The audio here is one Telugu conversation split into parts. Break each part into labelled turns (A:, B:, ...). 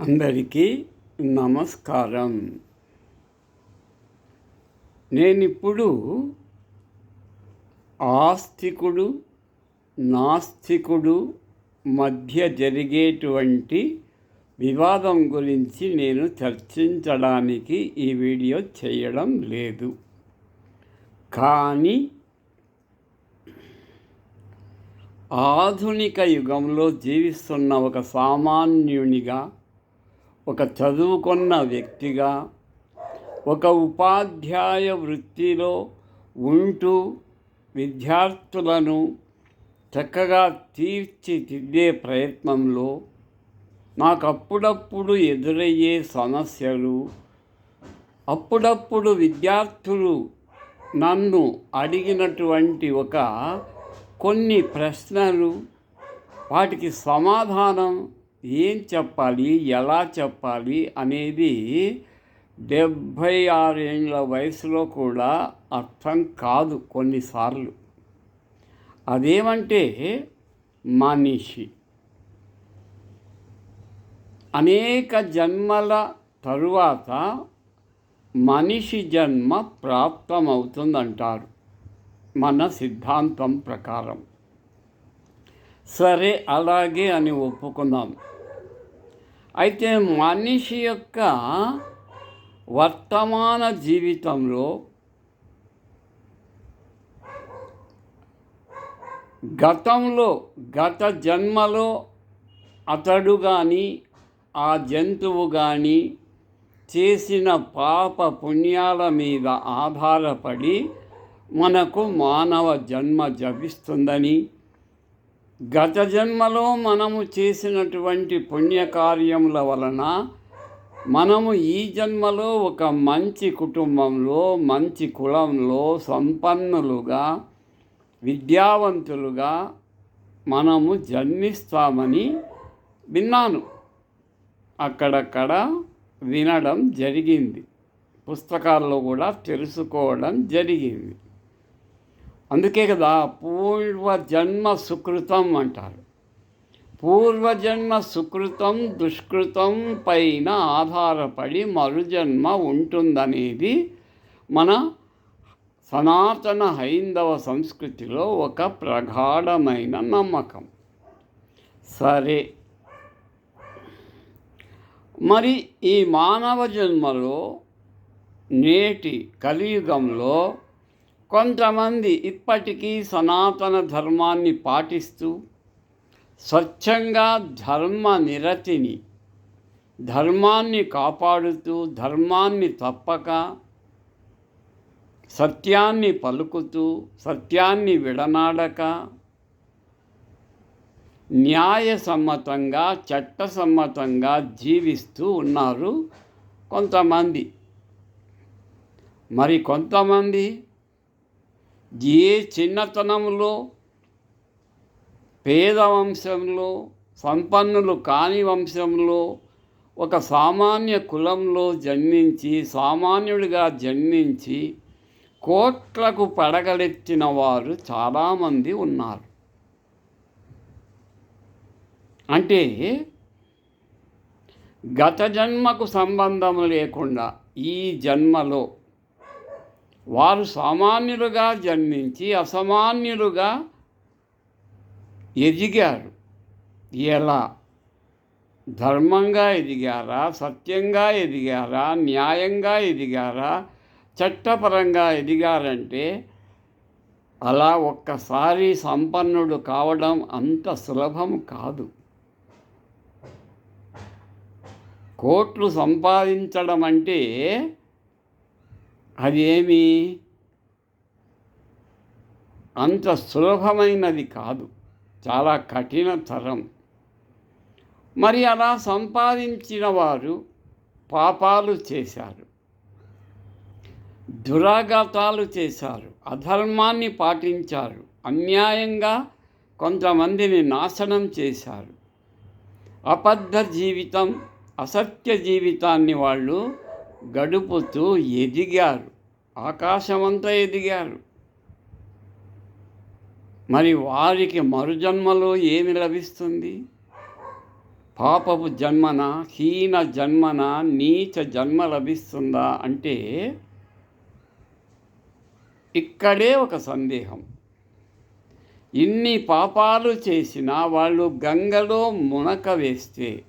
A: అందరికీ నమస్కారం. నేనిప్పుడు ఆస్తికుడు నాస్తికుడు మధ్య జరిగేటువంటి వివాదం గురించి నేను చర్చించడానికి ఈ వీడియో చేయడం లేదు. కానీ ఆధునిక యుగంలో జీవిస్తున్న ఒక సామాన్యునిగా ఒక చదువుకున్న వ్యక్తిగా ఒక ఉపాధ్యాయ వృత్తిలో ఉంటూ విద్యార్థులను చక్కగా తీర్చిదిద్దే ప్రయత్నంలో నాకు అప్పుడప్పుడు ఎదురయ్యే సమస్యలు అప్పుడప్పుడు విద్యార్థులు నన్ను అడిగినటువంటి ఒక కొన్ని ప్రశ్నలు వాటికి సమాధానం ఏం చెప్పాలి? ఎలా చెప్పాలి? అనేది డెబ్భై ఆరేళ్ళ వయసులో కూడా అర్థం కాదు కొన్నిసార్లు. అదేమంటే మనిషి అనేక జన్మల తరువాత మనిషి జన్మ ప్రాప్తమవుతుందంటారు. మన సిద్ధాంతం ప్రకారం. సరే అలాగే అని ఒప్పుకుందాం అయితే మనిషి యొక్క వర్తమాన జీవితంలో గతంలో గత జన్మలో అతడు కానీ ఆ జంతువు కానీ చేసిన పాప పుణ్యాల మీద ఆధారపడి మనకు మానవ జన్మ జపిస్తుందని గత జన్మలో మనము చేసినటువంటి పుణ్యకార్యముల వలన మనము ఈ జన్మలో ఒక మంచి కుటుంబంలో మంచి కులంలో సంపన్నులుగా విద్యావంతులుగా మనము జన్మిస్తామని విన్నాను. అక్కడక్కడ వినడం జరిగింది. పుస్తకాల్లో కూడా తెలుసుకోవడం జరిగింది. అందుకే కదా పూర్వజన్మ సుకృతం అంటారు. పూర్వజన్మ సుకృతం దుష్కృతం పైన ఆధారపడి మరుజన్మ ఉంటుందనేది మన సనాతన హైందవ సంస్కృతిలో ఒక ప్రగాఢమైన నమ్మకం. సరే. మరి ఈ మానవ జన్మలో నేటి కలియుగంలో కొంతమంది ఇప్పటికీ సనాతన ధర్మాన్ని పాటిస్తూ స్వచ్ఛంగా ధర్మ నిరతిని ధర్మాన్ని కాపాడుతూ ధర్మాన్ని తప్పక సత్యాన్ని పలుకుతూ సత్యాన్ని విడనాడక న్యాయసమ్మతంగా చట్టసమ్మతంగా జీవిస్తూ ఉన్నారు కొంతమంది. మరి కొంతమంది ఏ చిన్నతనంలో పేద వంశంలో సంపన్నులు కాని వంశంలో ఒక సామాన్య కులంలో జన్మించి సామాన్యుడిగా జన్మించి కోట్లకు పడగలెత్తిన వారు చాలామంది ఉన్నారు. అంటే గత జన్మకు సంబంధం లేకుండా ఈ జన్మలో వారు సామాన్యులుగా జన్మించి అసామాన్యులుగా ఎదిగారు. ఎలా? ధర్మంగా ఎదిగారా? సత్యంగా ఎదిగారా? న్యాయంగా ఎదిగారా? చట్టపరంగా ఎదిగారంటే అలా ఒక్కసారి సంపన్నుడు కావడం అంత సులభం కాదు. కోట్లు సంపాదించడం అంటే అదేమి అంత సులభమైనది కాదు. చాలా కఠినతరం మరి అలా సంపాదించిన వారు పాపాలు చేశారు. దురాఘాతాలు చేశారు. అధర్మాన్ని పాటించారు. అన్యాయంగా కొంతమందిని నాశనం చేశారు. అబద్ధ జీవితం అసత్య జీవితాన్ని వాళ్ళు గడుపుతూ ఎదిగారు. ఆకాశమంతా ఎదిగారు. మరి వారికి మరుజన్మలో ఏమి లభిస్తుంది? పాపపు జన్మన? హీన జన్మన? నీచ జన్మ లభిస్తుందా? అంటే ఇక్కడే ఒక సందేహం. ఇన్ని పాపాలు చేసినా వాళ్ళు గంగలో మునక వేస్తే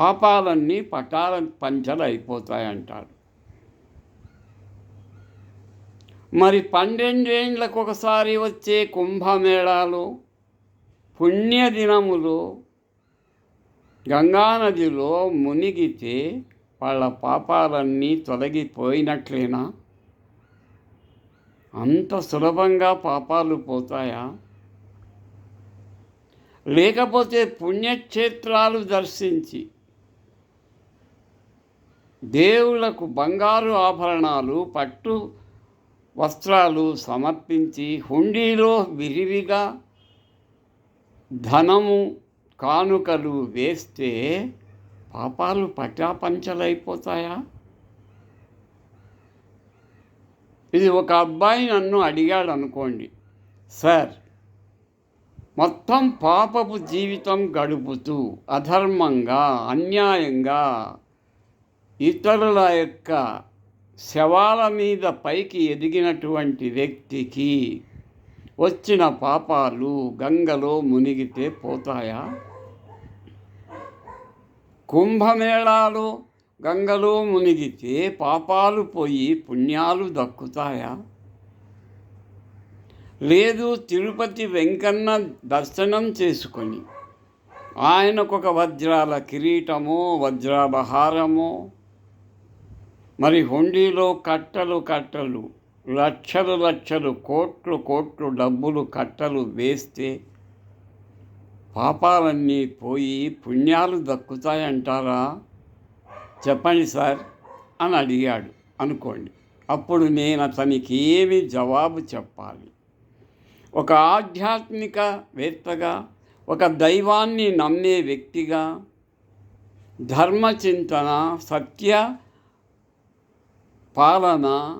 A: పాపాలన్నీ పటాల పంచలు అయిపోతాయంటారు మరి పన్నెండేండ్లకు ఒకసారి వచ్చే కుంభమేళాలు పుణ్యదినములు గంగానదిలో మునిగితే వాళ్ళ పాపాలన్నీ తొలగిపోయినట్లేనా? అంత సులభంగా పాపాలు పోతాయా? లేకపోతే పుణ్యక్షేత్రాలు దర్శించి దేవులకు బంగారు ఆభరణాలు పట్టు వస్త్రాలు సమర్పించి హుండీలో విరివిగా ధనము కానుకలు వేస్తే పాపాలు పటాపంచలైపోతాయా ఇది ఒక అబ్బాయి నన్ను అడిగాడు అనుకోండి సార్ మొత్తం పాపపు జీవితం గడుపుతూ అధర్మంగా అన్యాయంగా ఇతరుల యొక్క శవాల మీద పైకి ఎదిగినటువంటి వ్యక్తికి వచ్చిన పాపాలు గంగలో మునిగితే పోతాయా? కుంభమేళాలు గంగలో మునిగితే పాపాలు పోయి పుణ్యాలు దక్కుతాయా? లేదు తిరుపతి వెంకన్న దర్శనం చేసుకొని ఆయనకు ఒక వజ్రాల కిరీటమో వజ్రాభహారమో మరి హుండీలో కట్టలు కట్టలు లక్షలు లక్షలు కోట్లు కోట్లు డబ్బులు కట్టలు వేస్తే పాపాలన్నీ పోయి పుణ్యాలు దక్కుతాయంటారా? చెప్పండి సార్ అని అడిగాడు. అనుకోండి. అప్పుడు నేను అతనికి ఏమి జవాబు చెప్పాలి? ఒక ఆధ్యాత్మిక వేత్తగా ఒక దైవాన్ని నమ్మే వ్యక్తిగా ధర్మచింతన సత్య పాలన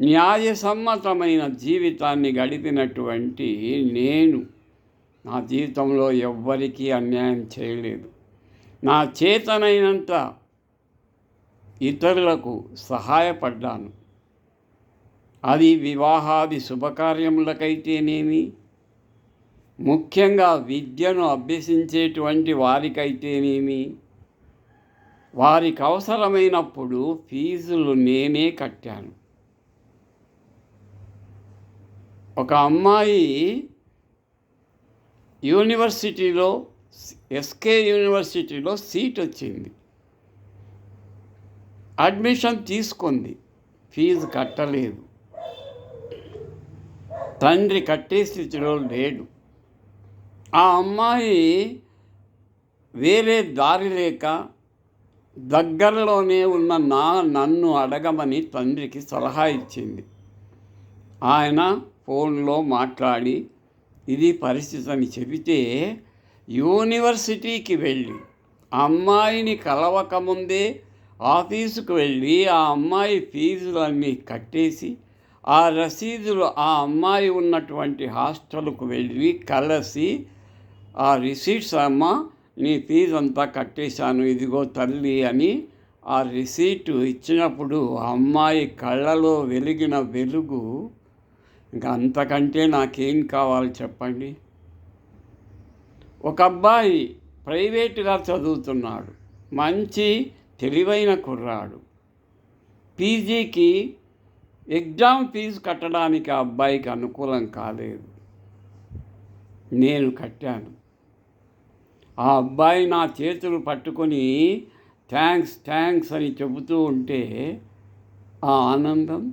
A: న్యాయసమ్మతమైన జీవితాన్ని గడిపినటువంటి నేను నా జీవితంలో ఎవ్వరికీ అన్యాయం చేయలేదు. నా చేతనైనంత ఇతరులకు సహాయపడ్డాను. అది వివాహాది శుభకార్యములకైతేనేమి? ముఖ్యంగా విద్యను అభ్యసించేటువంటి వారికైతేనేమి? వారికి అవసరమైనప్పుడు ఫీజులు నేనే కట్టాను. ఒక అమ్మాయి యూనివర్సిటీలో ఎస్కే యూనివర్సిటీలో సీట్ వచ్చింది అడ్మిషన్ తీసుకుంది. ఫీజు కట్టలేదు. తండ్రి కట్టే స్థితిలో లేడు. ఆ అమ్మాయి వేరే దారి లేక దగ్గరలోనే ఉన్న నా నన్ను అడగమని తండ్రికి సలహా ఇచ్చింది. ఆయన ఫోన్లో మాట్లాడి ఇది పరిస్థితి అని చెబితే యూనివర్సిటీకి వెళ్ళి అమ్మాయిని కలవకముందే ఆఫీసుకు వెళ్ళి ఆ అమ్మాయి ఫీజులన్నీ కట్టేసి ఆ రసీదులు ఆ అమ్మాయి ఉన్నటువంటి హాస్టల్కు వెళ్ళి కలిసి ఆ రిసీట్స్ అమ్మ నీ ఫీజు అంతా కట్టేశాను ఇదిగో తల్లి అని ఆ రిసీటు ఇచ్చినప్పుడు ఆ అమ్మాయి కళ్ళలో వెలిగిన వెలుగు. ఇంకా అంతకంటే నాకేం కావాలి చెప్పండి? ఒక అబ్బాయి ప్రైవేటుగా చదువుతున్నాడు మంచి తెలివైన కుర్రాడు. పీజీకి ఎగ్జామ్ ఫీజు కట్టడానికి ఆ అబ్బాయికి అనుకూలం కాలేదు. నేను కట్టాను. ఆ అబ్బాయి నా చేతులు పట్టుకొని థ్యాంక్స్ థ్యాంక్స్ అని చెబుతూ ఉంటే ఆ ఆనందం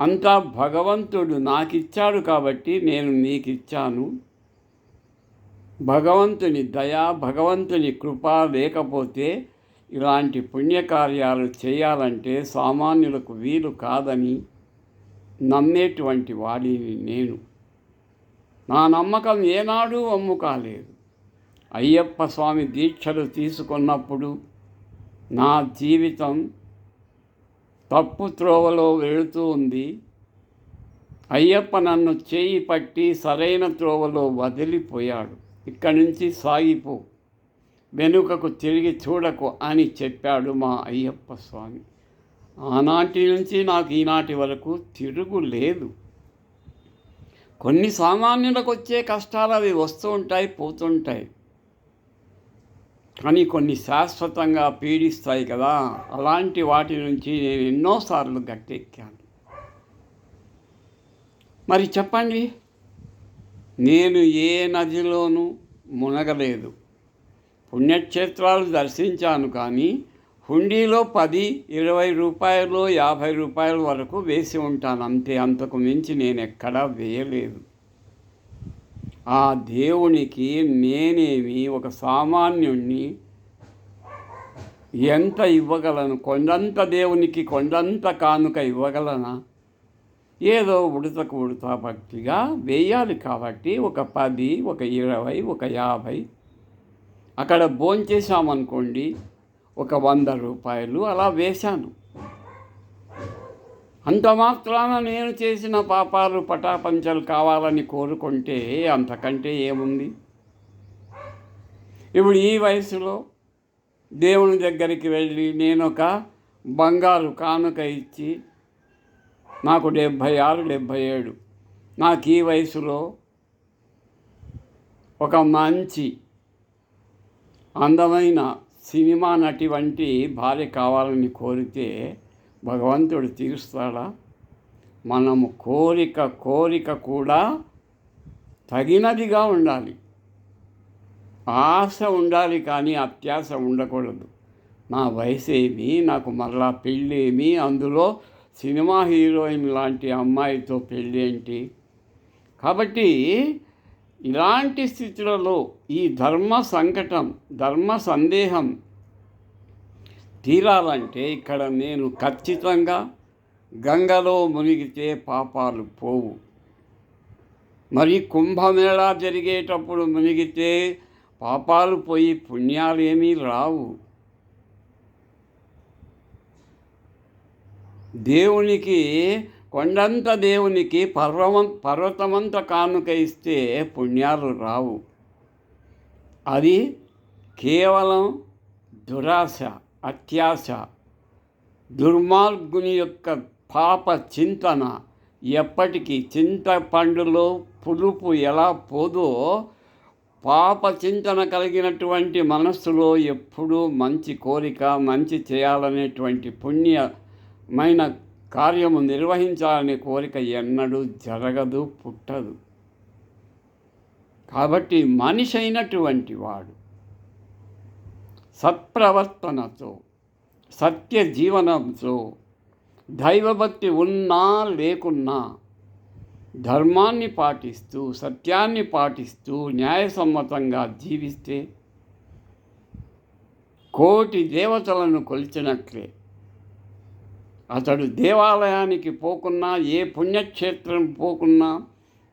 A: అంతా భగవంతుడు నాకు ఇచ్చాడు కాబట్టి నేను నీకు ఇచ్చాను భగవంతుని దయ భగవంతుని కృప లేకపోతే ఇలాంటి పుణ్యకార్యాలు చేయాలంటే సామాన్యులకు వీలు కాదని నమ్మేటువంటి వాడిని నేను. నా నమ్మకం ఏనాడూ అమ్ము కాలేదు అయ్యప్ప స్వామి దీక్షలు తీసుకున్నప్పుడు నా జీవితం తప్పు త్రోవలో వెళుతూ ఉంది. అయ్యప్ప నన్ను చేయి పట్టి సరైన త్రోవలో వదిలిపోయాడు. ఇక్కడి నుంచి సాగిపో వెనుకకు తిరిగి చూడకు అని చెప్పాడు మా అయ్యప్ప స్వామి. ఆనాటి నుంచి నాకు ఈనాటి వరకు తిరుగు లేదు. కొన్ని సామాన్యులకు వచ్చే కష్టాలు అవి వస్తూ ఉంటాయి పోతుంటాయి కానీ కొన్ని శాశ్వతంగా పీడిస్తాయి కదా అలాంటి వాటి నుంచి నేను ఎన్నోసార్లు గట్టెక్కాను. మరి చెప్పండి నేను ఏ నదిలోనూ మునగలేదు. పుణ్యక్షేత్రాలు దర్శించాను కానీ హుండీలో పది ఇరవై రూపాయలు యాభై రూపాయల వరకు వేసి ఉంటాను. అంతే అంతకు మించి నేను ఎక్కడా వేయలేదు. ఆ దేవునికి నేనేమి ఒక సామాన్యుణ్ణి ఎంత ఇవ్వగలను? కొండంత దేవునికి కొండంత కానుక ఇవ్వగలనా? ఏదో ఉడతకు ఉడత భక్తిగా వేయాలి కాబట్టి ఒక పది ఒక ఇరవై ఒక యాభై. అక్కడ భోంచేసామనుకోండి ఒక వంద రూపాయలు అలా వేశాను. అంత మాత్రాన నేను చేసిన పాపాలు పటాపంచలు కావాలని కోరుకుంటే అంతకంటే ఏముంది? ఇప్పుడు ఈ వయసులో దేవుని దగ్గరికి వెళ్ళి నేను ఒక బంగారు కానుక ఇచ్చి నాకు డెబ్భై ఆరు డెబ్భై ఏడు నాకు ఈ వయసులో ఒక మంచి అందమైన సినిమా నటి వంటి భార్య కావాలని కోరితే భగవంతుడు తీరుస్తాడా? మనము కోరిక కోరిక కూడా తగినదిగా ఉండాలి. ఆశ ఉండాలి కానీ అత్యాశ ఉండకూడదు. నా వయసు ఏమి నాకు మరలా ఏమి అందులో సినిమా హీరోయిన్ లాంటి అమ్మాయితో పెళ్ళి ఏంటి కాబట్టి ఇలాంటి స్థితులలో ఈ ధర్మ సంకటం ధర్మ సందేహం తీరాలంటే ఇక్కడ నేను ఖచ్చితంగా గంగలో మునిగితే పాపాలు పోవు. మరి కుంభమేళా జరిగేటప్పుడు మునిగితే పాపాలు పోయి పుణ్యాలు ఏమీ రావు. దేవునికి కొండంత దేవునికి పర్వం పర్వతమంత కానుక ఇస్తే పుణ్యాలు రావు. అది కేవలం దురాశ. అత్యాశ దుర్మార్గుని యొక్క పాప చింతన ఎప్పటికీ చింతపండులో పులుపు ఎలా పోదో పాప చింతన కలిగినటువంటి మనస్సులో ఎప్పుడూ మంచి కోరిక మంచి చేయాలనేటువంటి పుణ్యమైన కార్యము నిర్వహించాలనే కోరిక ఎన్నడూ జరగదు పుట్టదు. కాబట్టి మనిషి అయినటువంటి వాడు సత్ప్రవర్తనతో సత్య జీవనంతో దైవభక్తి ఉన్నా లేకున్నా ధర్మాన్ని పాటిస్తూ సత్యాన్ని పాటిస్తూ న్యాయసమ్మతంగా జీవిస్తే కోటి దేవతలను కొలిచినట్లే. అతడు దేవాలయానికి పోకున్నా ఏ పుణ్యక్షేత్రం పోకున్నా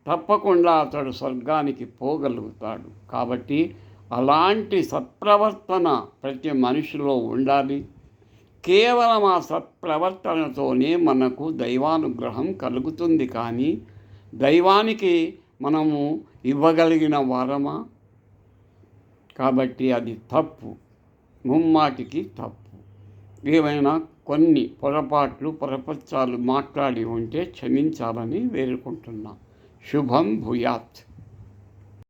A: తప్పకుండా అతడు స్వర్గానికి పోగలుగుతాడు. కాబట్టి అలాంటి సత్ప్రవర్తన ప్రతి మనిషిలో ఉండాలి. కేవలం ఆ సత్ప్రవర్తనతోనే మనకు దైవానుగ్రహం కలుగుతుంది కానీ దైవానికి మనము ఇవ్వగలిగిన వరమా? కాబట్టి అది తప్పు. ముమ్మాటికి తప్పు. ఏమైనా కొన్ని పొరపాట్లు పొరపచ్చాలు మాట్లాడి ఉంటే క్షమించాలని వేడుకుంటున్నాం. శుభం భూయాత్.